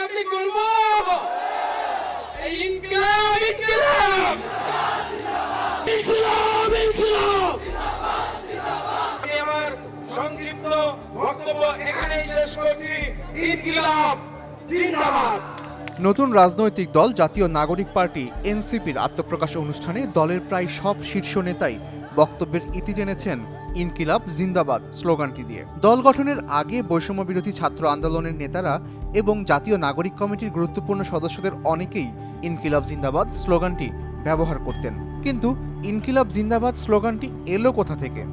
বাতি করব। এই ইনকিলাব ইনকিলাব। ইনকিলাব ইনকিলাব। আমার সংক্ষিপ্ত বক্তব্য এখানেই শেষ করছি। ইনকিলাব জিন্দাবাদ। নতুন রাজনৈতিক দল জাতীয় নাগরিক পার্টি এনসিপির আত্মপ্রকাশ অনুষ্ঠানে দলের প্রায় সব শীর্ষ নেতাই বক্তব্যের ইতি টেনেছেন ইনকিলাব জিন্দাবাদ স্লোগানটি দিয়ে। দল গঠনের আগে বৈষম্য বিরোধী ছাত্র আন্দোলনের নেতারা এবং জাতীয় নাগরিক কমিটির গুরুত্বপূর্ণ সদস্যদের অনেকেই ইনকিলাব জিন্দাবাদ স্লোগানটি ব্যবহার করতেন। কিন্তু ইনকিলাব জিন্দাবাদ স্লোগানটি এলো কোথা থেকে?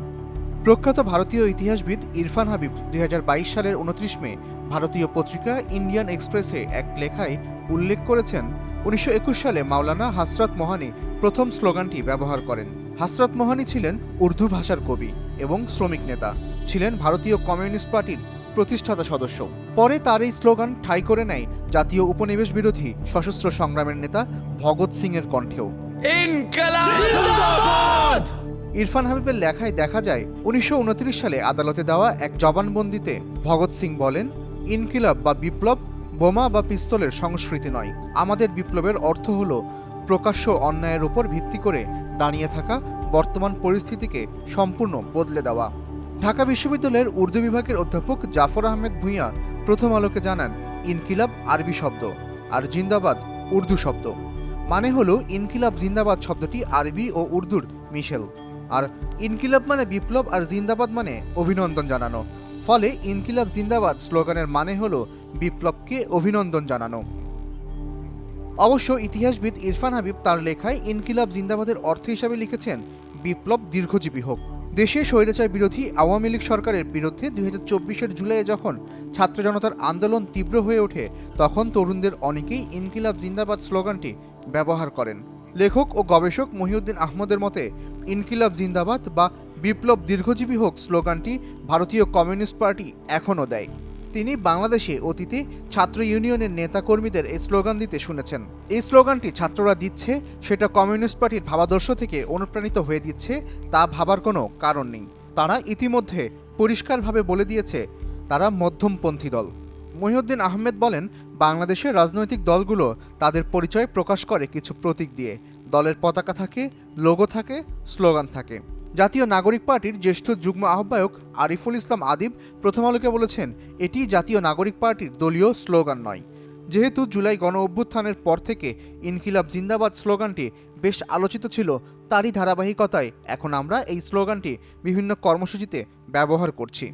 প্রখ্যাত ভারতীয় ইতিহাসবিদ ইরফান হাবিব দুই হাজার বাইশ সালের উনত্রিশ মে ভারতীয় পত্রিকা ইন্ডিয়ান এক্সপ্রেসে এক লেখায় উল্লেখ করেছেন, উনিশশো একুশ সালে মাওলানা হাসরাত মোহানি প্রথম স্লোগানটি ব্যবহার করেন। হাসরাত মোহানি ছিলেন উর্দু ভাষার কবি এবং শ্রমিক নেতা। ছিলেন ভারতীয় কমিউনিস্ট পার্টির প্রতিষ্ঠাতা সদস্য। পরে তার এই স্লোগান ঠাঁই করে নেয় জাতীয় উপনিবেশ বিরোধী সশস্ত্র সংগ্রামের নেতা ভগৎ সিং এর কণ্ঠেও ইরফান হাবিবের লেখায় দেখা যায় উনিশশো উনত্রিশ সালে আদালতে দেওয়া এক জবানবন্দিতে ভগৎ সিং বলেন ইনকিলাব বা বিপ্লব বোমা বা পিস্তলের সংস্কৃতি নয়। আমাদের বিপ্লবের অর্থ হল প্রকাশ্য অন্যায়ের উপর ভিত্তি করে দাঁড়িয়ে থাকা বর্তমান পরিস্থিতিকে সম্পূর্ণ বদলে দেওয়া। ঢাকা বিশ্ববিদ্যালয়ের উর্দু বিভাগের অধ্যাপক জাফর আহমেদ ভূঁইয়া প্রথম আলোকে জানান, ইনকিলাব আরবি শব্দ আর জিন্দাবাদ উর্দু শব্দ। মানে হলো ইনকিলাব জিন্দাবাদ শব্দটি আরবি ও উর্দুর মিশেল। আর ইনকিলাব মানে বিপ্লব আর জিন্দাবাদ মানে অভিনন্দন জানানো। ফলে ইনকিলাব জিন্দাবাদ স্লোগানের মানে হলো বিপ্লবকে অভিনন্দন জানানো। অবশ্য ইতিহাসবিদ ইরফান হাবিব তার লেখায় ইনকিলাব জিন্দাবাদের অর্থ হিসাবে লিখেছেন, বিপ্লব দীর্ঘজীবী হোক। দেশে স্বৈরাচার বিরোধী আওয়ামী লীগ সরকারের বিরুদ্ধে দুই হাজার চব্বিশের জুলাইয়ে যখন ছাত্র জনতার আন্দোলন তীব্র হয়ে ওঠে, তখন তরুণদের অনেকেই ইনকিলাব জিন্দাবাদ স্লোগানটি ব্যবহার করেন। লেখক ও গবেষক মহিউদ্দিন আহমদের মতে, ইনকিলাব জিন্দাবাদ বা বিপ্লব দীর্ঘজীবী হোক স্লোগানটি ভারতীয় কমিউনিস্ট পার্টি এখনও দেয়। তিনি বাংলাদেশে অতীতে ছাত্র ইউনিয়নের নেতাকর্মীদের এই স্লোগান দিতে শুনেছেন। এই স্লোগানটি ছাত্ররা দিচ্ছে, সেটা কমিউনিস্ট পার্টির ভাবাদর্শ থেকে অনুপ্রাণিত হয়ে দিচ্ছে, তা ভাবার কোনো কারণ নেই। তারা ইতিমধ্যে পরিষ্কারভাবে বলে দিয়েছে, তারা মধ্যমপন্থী দল। মহিউদ্দিন আহমেদ বলেন, বাংলাদেশের রাজনৈতিক দলগুলো তাদের পরিচয় প্রকাশ করে কিছু প্রতীক দিয়ে। দলের পতাকা থাকে, লোগো থাকে, স্লোগান থাকে। জাতীয় নাগরিক পার্টির জ্যেষ্ঠ যুগ্ম আহ্বায়ক আরিফুল ইসলাম আদিব প্রথম আলোকে বলেছেন, এটি জাতীয় নাগরিক পার্টির দলীয় স্লোগান নয়। যেহেতু জুলাই গণ অভ্যুত্থানের পর থেকে ইনকিলাব জিন্দাবাদ স্লোগানটি বেশ আলোচিত ছিল, তারই ধারাবাহিকতায় এখন আমরা এই স্লোগানটি বিভিন্ন কর্মসূচিতে ব্যবহার করছি।